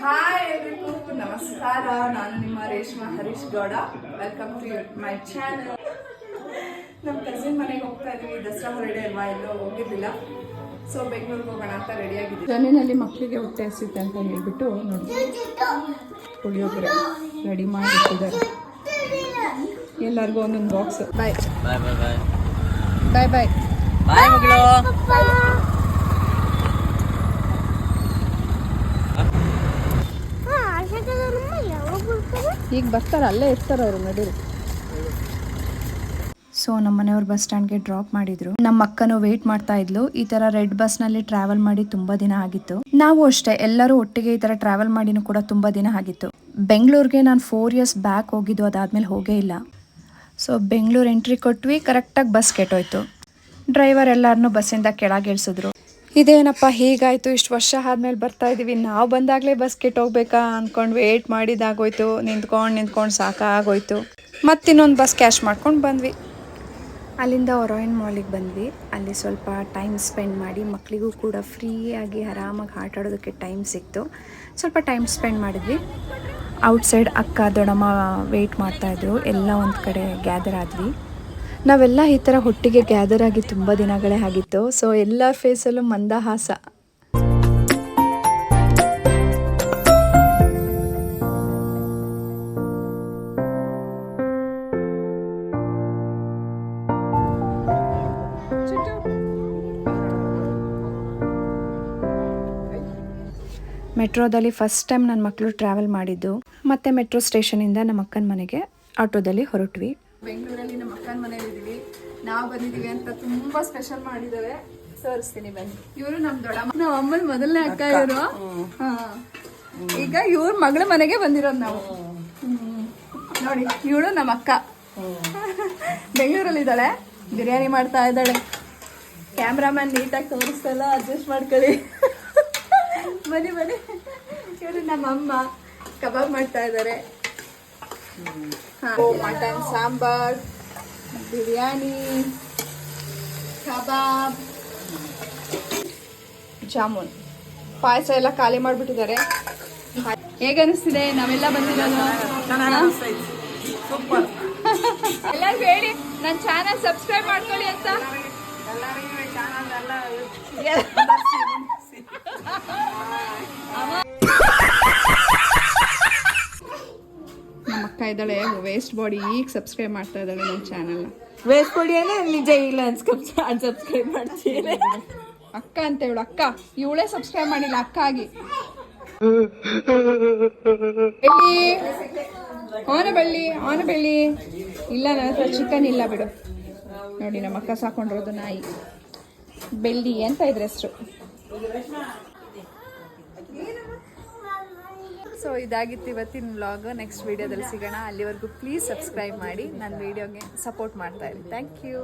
Hi ಎಲ್ರಿಗೂ ನಮಸ್ಕಾರ. ನಾನು ನಿಮ್ಮ Reshma Harish Gowda. Welcome to my channel ನಮ್ಮ ಕಸಿನ್ ಮನೆಗೆ ಹೋಗ್ತಾ ಇದ್ವಿ. ದಸರಾ ಹೊರಡೆ ಅಲ್ವಾ? ಎಲ್ಲೋ ಹೋಗಿರ್ಲಿಲ್ಲ. ಸೊ ಬೆಂಗಳೂರಿಗೆ ಹೋಗೋಣ ಅಂತ ರೆಡಿ ಆಗಿದ್ದೀವಿ. ಮನೆಯಲ್ಲಿ ಮಕ್ಕಳಿಗೆ ಹೊಟ್ಟೆ ಹಸಿತೆ ಅಂತ ಹೇಳ್ಬಿಟ್ಟು ನೋಡಿ. ಪುಳಿಯೋಗರೆ ರೆಡಿ ಮಾಡಿ ಇಟ್ಟಿದ್ದಾರೆ ಎಲ್ಲರಿಗೂ ಒಂದೊಂದು ಬಾಕ್ಸ್ ಬಾಯ್ ಬಾಯ್ ಬಾಯ್ ಬಾಯ್ ಬಾಯ್ ಬಾಯ್ ಬಾಯ್ ಈಗ ಬರ್ತಾರೆ, ಅಲ್ಲೇ ಇರ್ತಾರೆ ಅವರು ನಡೀರಿ ಸೊ ನಮ್ಮ ಮನೆಯವ್ರು ಬಸ್ ಸ್ಟ್ಯಾಂಡ್ಗೆ ಡ್ರಾಪ್ ಮಾಡಿದ್ರು. ನಮ್ಮ ಅಕ್ಕನು ವೇಟ್ ಮಾಡ್ತಾ ಇದ್ಲು. ಈ ತರ ರೆಡ್ ಬಸ್ನಲ್ಲಿ ಟ್ರಾವೆಲ್ ಮಾಡಿ ತುಂಬಾ ದಿನ ಆಗಿತ್ತು. ನಾವು ಅಷ್ಟೇ, ಎಲ್ಲರೂ ಒಟ್ಟಿಗೆ ಈ ತರ ಟ್ರಾವೆಲ್ ಮಾಡಿನೂ ಕೂಡ ತುಂಬಾ ದಿನ ಆಗಿತ್ತು. ಬೆಂಗಳೂರಿಗೆ ನಾನು ಫೋರ್ ಇಯರ್ಸ್ ಬ್ಯಾಕ್ ಹೋಗಿದ್ದು, ಅದಾದ್ಮೇಲೆ ಹೋಗೇ ಇಲ್ಲ. ಸೊ ಬೆಂಗಳೂರು ಎಂಟ್ರಿ ಕೊಟ್ವಿ ಕರೆಕ್ಟಾಗಿ ಬಸ್ ಕೆಟ್ಟೋಯ್ತು ಡ್ರೈವರ್ ಎಲ್ಲರನ್ನೂ ಬಸ್ಸಿಂದ ಕೆಳಗೆ ಇಳಿಸಿದ್ರು. ಇದೇನಪ್ಪ, ಹೀಗಾಯಿತು, ಇಷ್ಟು ವರ್ಷ ಆದ್ಮೇಲೆ ಬರ್ತಾ ಇದೀವಿ. ನಾವು ಬಂದಾಗಲೇ ಬಸ್ ಕೆಟ್ಟೋಗ್ಬೇಕಾ ಅಂದ್ಕೊಂಡು ವೇಟ್ ಮಾಡಿದಾಗೋಯ್ತು. ನಿಂತ್ಕೊಂಡು ನಿಂತ್ಕೊಂಡು ಸಾಕಾಗೋಯ್ತು. ಮತ್ತಿನ್ನೊಂದು ಬಸ್ ಕ್ಯಾಶ್ ಮಾಡ್ಕೊಂಡು ಬಂದ್ವಿ. ಅಲ್ಲಿಂದ ಒರಾಯಿನ್ ಮಾಲಿಗೆ ಬಂದ್ವಿ. ಅಲ್ಲಿ ಸ್ವಲ್ಪ ಟೈಮ್ ಸ್ಪೆಂಡ್ ಮಾಡಿ ಮಕ್ಕಳಿಗೂ ಕೂಡ ಫ್ರೀಯಾಗಿ ಆರಾಮಾಗಿ ಆಟ ಆಡೋದಕ್ಕೆ ಟೈಮ್ ಸಿಕ್ತು. ಸ್ವಲ್ಪ ಟೈಮ್ ಸ್ಪೆಂಡ್ ಮಾಡಿದ್ವಿ. ಔಟ್ಸೈಡ್ ಅಕ್ಕ, ದೊಡ್ಡಮ್ಮ ವೆಯ್ಟ್ ಮಾಡ್ತಾಯಿದ್ರು ಎಲ್ಲ ಒಂದು ಕಡೆ ಗ್ಯಾದರ್ ಆದ್ವಿ. ನಾವೆಲ್ಲ ಈ ಥರ ಒಟ್ಟಿಗೆ ಗ್ಯಾದರ್ ಆಗಿ ತುಂಬ ದಿನಗಳೇ ಆಗಿತ್ತು. ಸೊ ಎಲ್ಲ ಫೇಸಲ್ಲೂ ಮಂದಹಾಸ. ಮೆಟ್ರೋದಲ್ಲಿ ಫಸ್ಟ್ ಟೈಮ್ ನನ್ನ ಮಕ್ಕಳು ಟ್ರಾವೆಲ್ ಮಾಡಿದ್ದು. ಮತ್ತೆ ಮೆಟ್ರೋ ಸ್ಟೇಷನಿಂದ ನಮ್ಮ ಅಕ್ಕನ ಮನೆಗೆ, ಆಟೋದಲ್ಲಿ ಹೊರಟ್ವಿ. ಬೆಂಗಳೂರಲ್ಲಿ ನಮ್ಮ ಅಕ್ಕನ ಮನೇಲಿ ಇದೀವಿ ನಾವು ಬಂದಿದೀವಿ ಅಂತ ತುಂಬಾ ಸ್ಪೆಷಲ್ ಮಾಡಿದ್ದಾರೆ. ತೋರಿಸ್ತೀನಿ ಬನ್ನಿ. ಇವರು ನಮ್ ದೊಡ್ಡಮ್ಮ. ನಮ್ಮ ಅಮ್ಮನ ಮೊದಲನೇ ಅಕ್ಕ ಇವರು. ಈಗ ಇವ್ರ ಮಗಳ ಮನೆಗೆ ಬಂದಿರೋದು ನಾವು. ಹ್ಮ್. ನೋಡಿ ಇವಳು ನಮ್ಮ ಅಕ್ಕ. ಬೆಂಗಳೂರಲ್ಲಿ ಇದ್ದಾಳೆ ಬಿರಿಯಾನಿ ಮಾಡ್ತಾ ಇದ್ದಾಳೆ. ಕ್ಯಾಮ್ರಾಮನ್ ನೀಟಾಗಿ ತೋರಿಸ್ತಲ್ಲ ಅಡ್ಜಸ್ಟ್ ಮಾಡ್ಕೊಳ್ಳಿ. ಬನ್ನಿ ಬನ್ನಿ. ಇವರು ನಮ್ಮ ಅಮ್ಮ. ಕಬಾಬ್ ಮಾಡ್ತಾ ಇದ್ದಾರೆ. Mutton sambar biryani kebab jamun. ಪಾಯಸ ಎಲ್ಲ ಖಾಲಿ ಮಾಡಿಬಿಟ್ಟಿದ್ದಾರೆ. ಹೇಗೆ ಅನಿಸ್ತಿದೆ? ನಾವೆಲ್ಲ ಬಂದಿರೋದು? ಎಲ್ಲರಿಗೂ ಹೇಳಿ ನನ್ನ ಚಾನಲ್ ಸಬ್ಸ್ಕ್ರೈಬ್ ಮಾಡ್ಕೊಳ್ಳಿ ಅಂತ. ಇದ್ದಾಳೆ ವೇಸ್ಟ್ ಬಾಡಿ ಈಗ ಸಬ್ಸ್ಕ್ರೈಬ್ ಮಾಡ್ತಾ ಇದ್ದಾಳೆ ನಮ್ಮ ಚಾನಲ್ ವೇಸ್ಟ್ ಬಾಡಿ ಅಂದ್ರೆ ನಿಜ ಇಲ್ಲ ಅನ್ಸಬ್ಸ್ಕ್ರೈಬ್ ಮಾಡ್ತೀನಿ ಅಕ್ಕ ಅಂತ ಹೇಳು ಅಕ್ಕ ಇವಳೇ ಸಬ್ಸ್ಕ್ರೈಬ್ ಮಾಡಿಲ್ಲ ಅಕ್ಕ ಆಗಿ ಬೆಳ್ಳಿ ಅವನ ಬೆಳ್ಳಿ ಅವನ ಬೆಳ್ಳಿ ಇಲ್ಲ ನನ್ನ ಹತ್ರ ಚಿಕನ್ ಇಲ್ಲ ಬಿಡು. ನೋಡಿ ನಮ್ಮ ಅಕ್ಕ ಸಾಕೊಂಡಿರೋದು ನಾಯಿ. ಬೆಳ್ಳಿ ಅಂತ ಇದ್ರೆ ಹೆಸರು ಸೊ ಇದಾಗಿತ್ತು ಇವತ್ತಿನ ವ್ಲಾಗ್ ನೆಕ್ಸ್ಟ್ ವಿಡಿಯೋದಲ್ಲಿ ಸಿಗೋಣ. ಅಲ್ಲಿವರೆಗೂ ಪ್ಲೀಸ್ ಸಬ್ಸ್ಕ್ರೈಬ್ ಮಾಡಿ. ನನ್ನ ವಿಡಿಯೋಗೆ ಸಪೋರ್ಟ್ ಮಾಡ್ತಾ ಇರಿ. Thank you